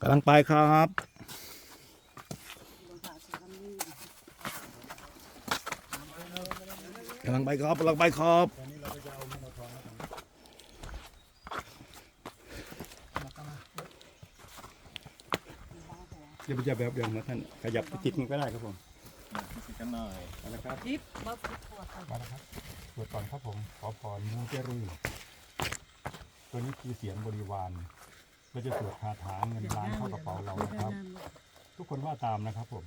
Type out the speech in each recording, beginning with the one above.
กำลังไปครับกำลังไปครับกำลังไปครับอย่าไปจับแบบเดียวนะท่านขยับไปติดมันก็ได้ครับผมกันหน่อยเอาละครับจิ๊บมาสิบตัวค่ะมาแล้วครับตรวจก่อนครับผมขอพรมูเจรูตัวนี้คือเสียงบริวาร เราจะสวดคาถาเงินล้านเข้ากระเป๋าเรานะครับ ทุกคนว่าตามนะครับผม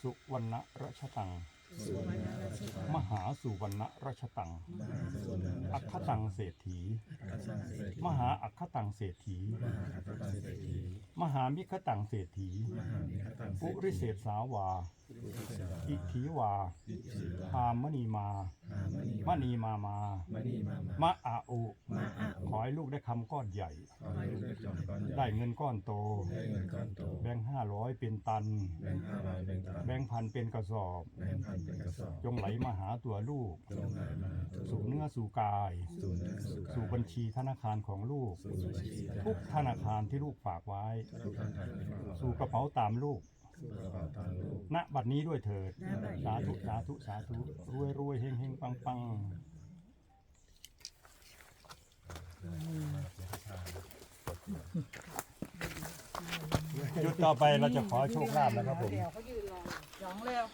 สุวรรณรัชตัง มหาสุวรรณรัชตัง อัคคตังเศรษฐี มหาอัคคตังเศรษฐี มหามิคตังเศรษฐี ปุริเศษสาวา อิทธิวาพามณีมา มณีมามา มะอาอุขอ ให้ลูกได้คำก้อนใหญ่ได้เงินก้อนโตแบงค์ห้าร้อยเป็นตัน แบงค์พันเป็นกระสอบจงไหลมาหาตัวลูกสู่เนื้อสู่กายสู่บัญชีธนาคารของลูกทุกธนาคารที่ลูกฝากไว้สู่กระเป๋าตามลูกณบัดนี้ด้วยเถิด สาธุสาธุสาธุรวยรวยเฮงเฮงปังปัง จุดต่อไปเราจะขอโชคลาภนะครับผม เดี๋ยวเขายืนรอร้องเร็ว